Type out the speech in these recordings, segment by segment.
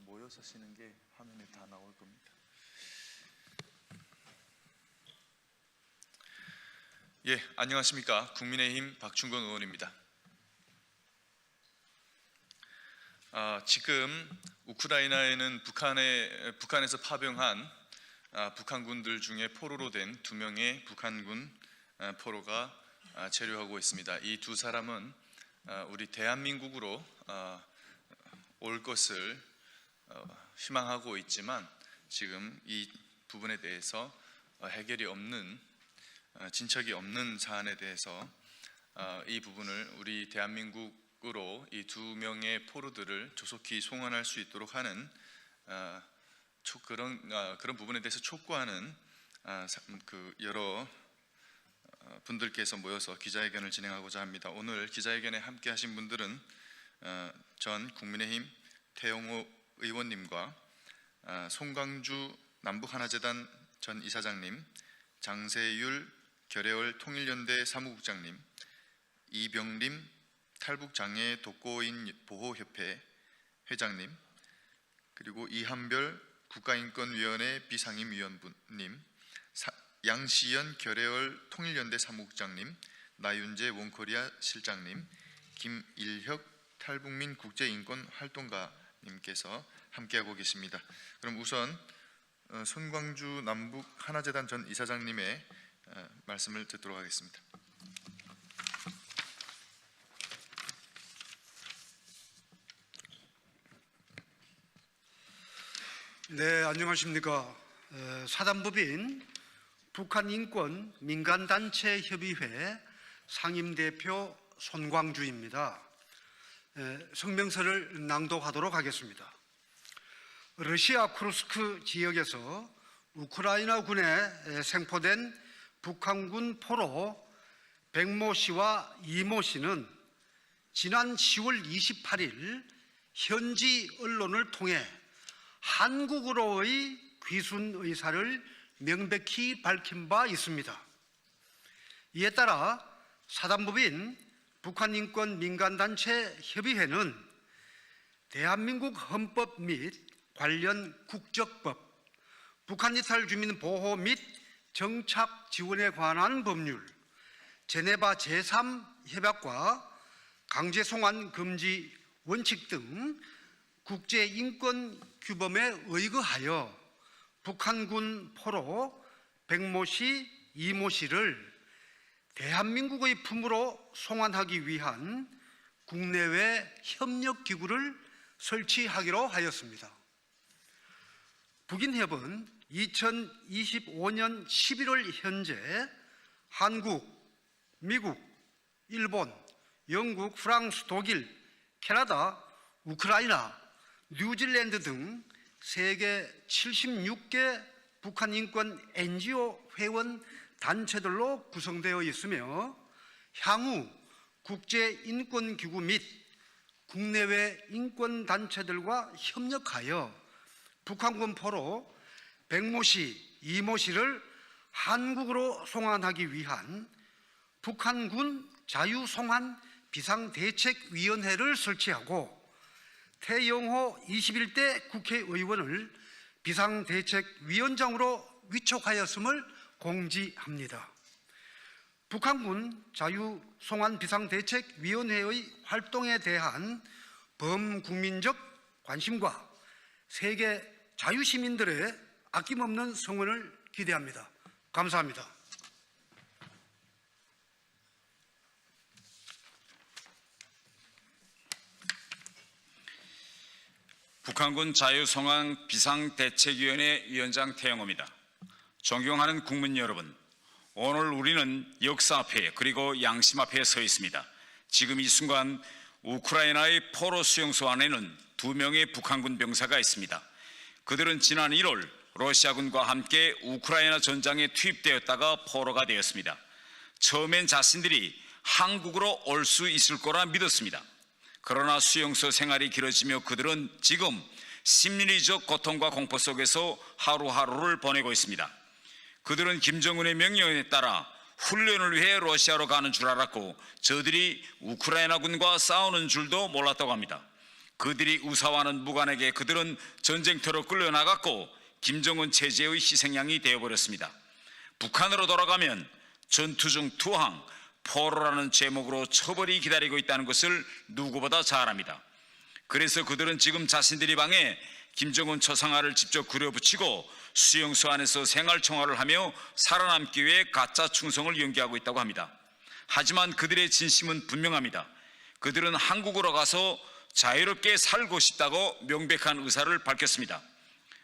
모여 서시는 게 화면에 다 나올 겁니다. 예, 안녕하십니까. 국민의힘 박충건 의원입니다. 아, 지금 우크라이나에는 북한에 북한에서 파병한 아, 북한군들 중에 포로로 된 두 명의 북한군 아, 포로가 아, 체류하고 있습니다. 이 두 사람은 아, 우리 대한민국으로 아, 올 것을 어, 희망하고 있지만 지금 이 부분에 대해서 어, 해결이 없는 어, 진척이 없는 사안에 대해서 어, 이 부분을 우리 대한민국으로 이 두 명의 포로들을 조속히 송환할 수 있도록 하는 그런 어, 그런 부분에 대해서 촉구하는 그 여러 어, 분들께서 모여서 기자회견을 진행하고자 합니다. 오늘 기자회견에 함께하신 분들은 어, 전 국민의힘 태영호 의원님과 아, 송광주 남북하나재단 전 이사장님, 장세율 결해월 통일연대 사무국장님, 이병림 탈북장애 독거인 보호협회 회장님, 그리고 이한별 국가인권위원회 비상임위원님, 사- 양시연 결해월 통일연대 사무국장님, 나윤재 원코리아 실장님, 김일혁 탈북민 국제인권 활동가님께서 함께하고 계십니다. 그럼 우선 어, 손광주 남북 하나재단 전 이사장님의 어, 말씀을 듣도록 하겠습니다. 네, 안녕하십니까. 에, 사단법인 북한인권 민간단체협의회 상임대표 손광주입니다. 에, 성명서를 낭독하도록 하겠습니다. 러시아 쿠르스크 지역에서 우크라이나 군에 에, 생포된 북한군 포로 백모 씨와 이모 씨는 지난 10월 28일 현지 언론을 통해 한국으로의 귀순 의사를 명백히 밝힌 바 있습니다. 이에 따라 사단법인 북한 인권 민간단체 협의회는 대한민국 헌법 및 관련 국적법, 북한 이탈 주민 보호 및 정착 지원에 관한 법률, 제네바 제3협약과 강제 송환 금지 원칙 등 국제 인권 규범에 의거하여 북한군 포로 백모 씨, 이모 씨를 대한민국의 품으로 송환하기 위한 국내외 협력 기구를 설치하기로 하였습니다. 북인협은 2025년 11월 현재 한국, 미국, 일본, 영국, 프랑스, 독일, 캐나다, 우크라이나, 뉴질랜드 등 세계 76개 북한 인권 NGO 회원 단체들로 구성되어 있으며 향후 국제 인권 기구 및 국내외 인권 단체들과 협력하여 북한군 포로 백모 씨, 이모 씨를 한국으로 송환하기 위한 북한군 자유송환 비상대책위원회를 설치하고 태영호 21대 국회의원을 비상대책위원장으로 위촉하였음을 공지합니다. 북한군 자유송환 비상대책위원회의 활동에 대한 범국민적 관심과 세계 자유시민들의 아낌없는 성원을 기대합니다. 감사합니다. 북한군 자유송환 비상대책위원회 위원장 태영호입니다. 존경하는 국민 여러분, 오늘 우리는 역사 앞에 그리고 양심 앞에 서 있습니다. 지금 이 순간 우크라이나의 포로 수용소 안에는 두 명의 북한군 병사가 있습니다. 그들은 지난 1월 러시아군과 함께 우크라이나 전장에 투입되었다가 포로가 되었습니다. 처음엔 자신들이 한국으로 올 수 있을 거라 믿었습니다. 그러나 수용소 생활이 길어지며 그들은 지금 심리적 고통과 공포 속에서 하루하루를 보내고 있습니다. 그들은 김정은의 명령에 따라 훈련을 위해 러시아로 가는 줄 알았고 저들이 우크라이나군과 싸우는 줄도 몰랐다고 합니다. 그들이 우사와는 무관하게 그들은 전쟁터로 끌려나갔고 김정은 체제의 희생양이 되어버렸습니다. 북한으로 돌아가면 전투 중 투항, 포로라는 제목으로 처벌이 기다리고 있다는 것을 누구보다 잘 압니다. 그래서 그들은 지금 자신들이 방에 김정은 초상화를 직접 그려붙이고 수용소 안에서 생활청화를 하며 살아남기 위해 가짜 충성을 연기하고 있다고 합니다. 하지만 그들의 진심은 분명합니다. 그들은 한국으로 가서 자유롭게 살고 싶다고 명백한 의사를 밝혔습니다.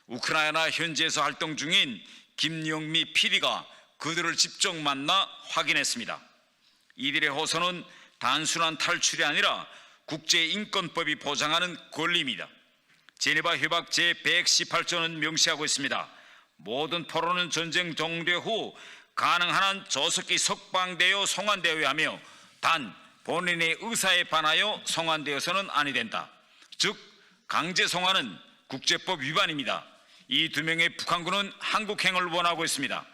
우크라이나 현지에서 활동 중인 김영미 PD가 그들을 직접 만나 확인했습니다. 이들의 호소는 단순한 탈출이 아니라 국제인권법이 보장하는 권리입니다. 제네바 협약 제118조는 명시하고 있습니다. 모든 포로는 전쟁 종료 후 가능한 한 조속히 석방되어 송환되어야 하며 단 본인의 의사에 반하여 송환되어서는 아니 된다. 즉 강제 송환은 국제법 위반입니다. 이 두 명의 북한군은 한국행을 원하고 있습니다.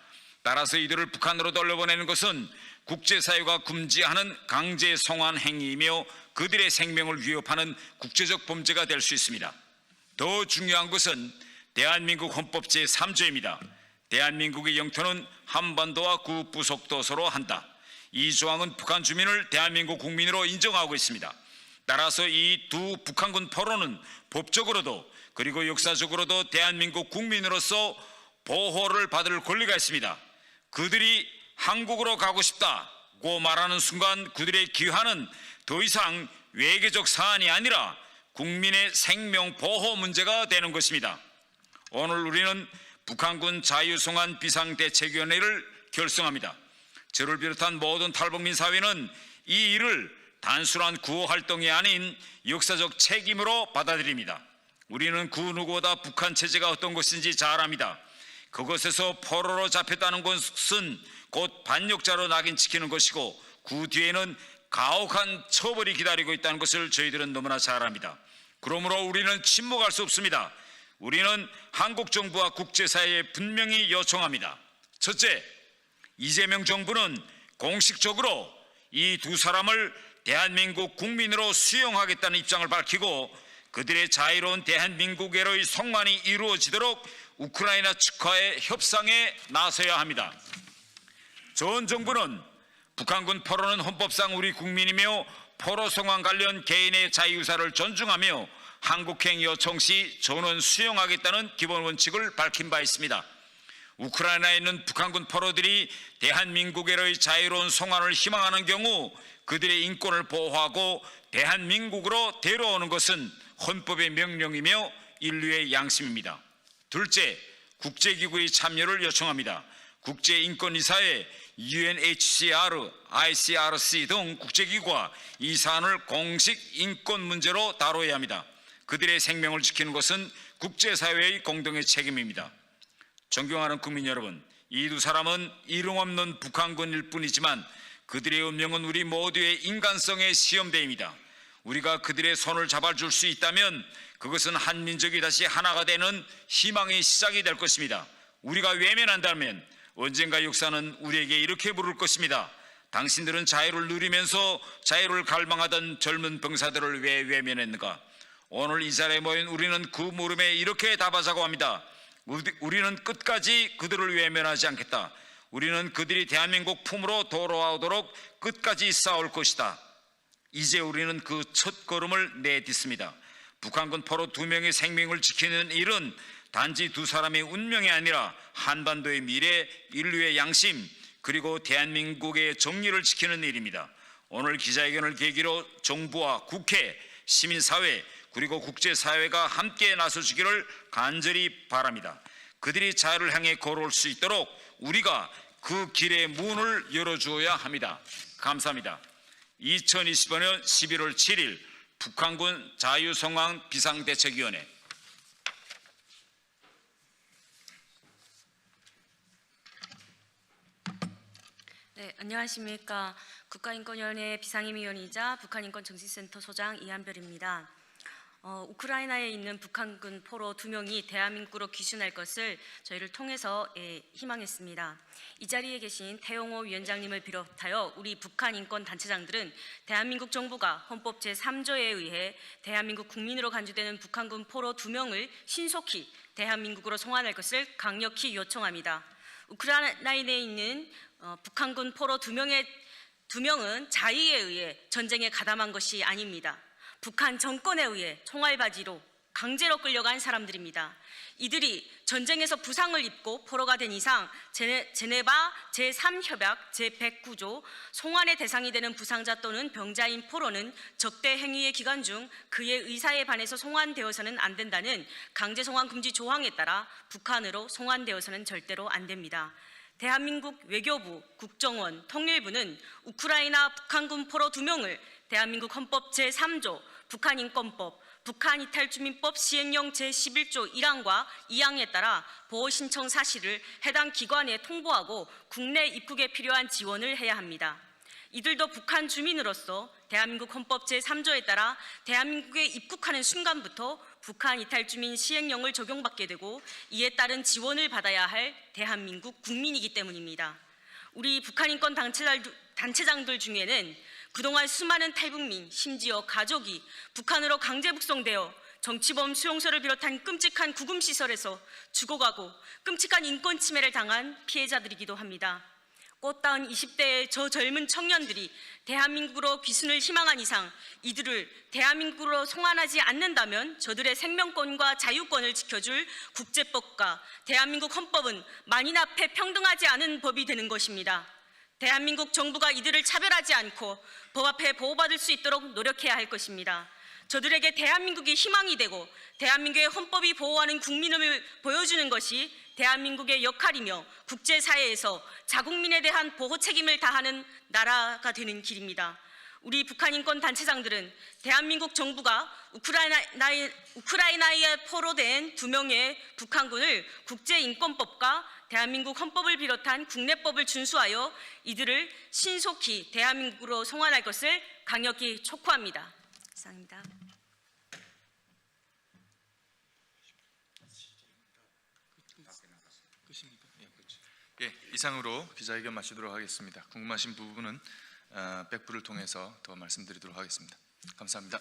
따라서 이들을 북한으로 돌려보내는 것은 국제사회가 금지하는 강제 송환 행위이며 그들의 생명을 위협하는 국제적 범죄가 될 수 있습니다. 더 중요한 것은 대한민국 헌법 제3조입니다. 대한민국의 영토는 한반도와 구 부속도 서로 한다. 이 조항은 북한 주민을 대한민국 국민으로 인정하고 있습니다. 따라서 이 두 북한군 포로는 법적으로도 그리고 역사적으로도 대한민국 국민으로서 보호를 받을 권리가 있습니다. 그들이 한국으로 가고 싶다고 말하는 순간 그들의 귀환은 더 이상 외교적 사안이 아니라 국민의 생명 보호 문제가 되는 것입니다. 오늘 우리는 북한군 자유송환 비상대책위원회를 결성합니다. 저를 비롯한 모든 탈북민 사회는 이 일을 단순한 구호 활동이 아닌 역사적 책임으로 받아들입니다. 우리는 그 누구보다 북한 체제가 어떤 것인지 잘 압니다. 그것에서 포로로 잡혔다는 것은 곧 반역자로 낙인시키는 것이고 그 뒤에는 가혹한 처벌이 기다리고 있다는 것을 저희들은 너무나 잘 압니다. 그러므로 우리는 침묵할 수 없습니다. 우리는 한국 정부와 국제사회에 분명히 요청합니다. 첫째, 이재명 정부는 공식적으로 이 두 사람을 대한민국 국민으로 수용하겠다는 입장을 밝히고 그들의 자유로운 대한민국에로의 성만이 이루어지도록 우크라이나 측과의 협상에 나서야 합니다. 전 정부는 북한군 포로는 헌법상 우리 국민이며 포로 송환 관련 개인의 자유사를 존중하며 한국행 요청 시 전원 수용하겠다는 기본 원칙을 밝힌 바 있습니다. 우크라이나에 있는 북한군 포로들이 대한민국에의 자유로운 송환을 희망하는 경우 그들의 인권을 보호하고 대한민국으로 데려오는 것은 헌법의 명령이며 인류의 양심입니다. 둘째, 국제기구의 참여를 요청합니다. 국제인권이사회 UNHCR, ICRC 등 국제기구와 이 사안을 공식 인권 문제로 다뤄야 합니다. 그들의 생명을 지키는 것은 국제사회의 공동의 책임입니다. 존경하는 국민 여러분, 이 두 사람은 이름 없는 북한군일 뿐이지만 그들의 운명은 우리 모두의 인간성의 시험대입니다. 우리가 그들의 손을 잡아줄 수 있다면 그것은 한민족이 다시 하나가 되는 희망의 시작이 될 것입니다. 우리가 외면한다면 언젠가 역사는 우리에게 이렇게 물을 것입니다. 당신들은 자유를 누리면서 자유를 갈망하던 젊은 병사들을 왜 외면했는가? 오늘 이 자리에 모인 우리는 그 물음에 이렇게 답하자고 합니다. 우리- 우리는 끝까지 그들을 외면하지 않겠다. 우리는 그들이 대한민국 품으로 돌아오도록 끝까지 싸울 것이다. 이제 우리는 그 첫 걸음을 내딛습니다. 북한군 포로 두 명의 생명을 지키는 일은 단지 두 사람의 운명이 아니라 한반도의 미래, 인류의 양심, 그리고 대한민국의 정리를 지키는 일입니다. 오늘 기자회견을 계기로 정부와 국회, 시민사회, 그리고 국제사회가 함께 나서주기를 간절히 바랍니다. 그들이 자유를 향해 걸어올 수 있도록 우리가 그 길의 문을 열어주어야 합니다. 감사합니다. 2025년 11월 7일 북한군 자유성황 비상대책위원회 네, 안녕하십니까. 국가인권위원회 비상임위원이자 북한인권정신센터 소장 이한별입니다. 어, 우크라이나에 있는 북한군 포로 두 명이 대한민국으로 귀순할 것을 저희를 통해서 예, 희망했습니다. 이 자리에 계신 태용호 위원장님을 비롯하여 우리 북한 인권 단체장들은 대한민국 정부가 헌법 제3조에 의해 대한민국 국민으로 간주되는 북한군 포로 두 명을 신속히 대한민국으로 송환할 것을 강력히 요청합니다. 우크라이나에 있는 어, 북한군 포로 두 명의 두 명은 자의에 의해 전쟁에 가담한 것이 아닙니다. 북한 정권에 의해 총알바지로 강제로 끌려간 사람들입니다. 이들이 전쟁에서 부상을 입고 포로가 된 이상 제네, 제네바 제3협약 제109조 송환의 대상이 되는 부상자 또는 병자인 포로는 적대 행위의 기간 중 그의 의사에 반해서 송환되어서는 안 된다는 강제 송환 금지 조항에 따라 북한으로 송환되어서는 절대로 안 됩니다. 대한민국 외교부, 국정원, 통일부는 우크라이나 북한군 포로 두 명을 대한민국 헌법 제3조, 북한인권법, 북한이탈주민법 시행령 제11조 1항과 2항에 따라 보호 신청 사실을 해당 기관에 통보하고 국내 입국에 필요한 지원을 해야 합니다. 이들도 북한 주민으로서 대한민국 헌법 제3조에 따라 대한민국에 입국하는 순간부터 북한 이탈 주민 시행령을 적용받게 되고 이에 따른 지원을 받아야 할 대한민국 국민이기 때문입니다. 우리 북한 인권 단체장- 단체장들 중에는 그동안 수많은 탈북민, 심지어 가족이 북한으로 강제 북송되어 정치범 수용소를 비롯한 끔찍한 구금 시설에서 죽어가고 끔찍한 인권 침해를 당한 피해자들이기도 합니다. 꽃다운 20대의 저 젊은 청년들이 대한민국으로 귀순을 희망한 이상 이들을 대한민국으로 송환하지 않는다면 저들의 생명권과 자유권을 지켜줄 국제법과 대한민국 헌법은 만인 앞에 평등하지 않은 법이 되는 것입니다. 대한민국 정부가 이들을 차별하지 않고 법 앞에 보호받을 수 있도록 노력해야 할 것입니다. 저들에게 대한민국이 희망이 되고 대한민국의 헌법이 보호하는 국민을 보여주는 것이 대한민국의 역할이며 국제사회에서 자국민에 대한 보호 책임을 다하는 나라가 되는 길입니다. 우리 북한 인권 단체장들은 대한민국 정부가 우크라이나에, 우크라이나에 포로된 두 명의 북한군을 국제인권법과 대한민국 헌법을 비롯한 국내법을 준수하여 이들을 신속히 대한민국으로 송환할 것을 강력히 촉구합니다. 이상입니다. 끝입니까? 예, 이상으로 기자회견 마치도록 하겠습니다. 궁금하신 부분은 어, 백부를 통해서 더 말씀드리도록 하겠습니다. 감사합니다.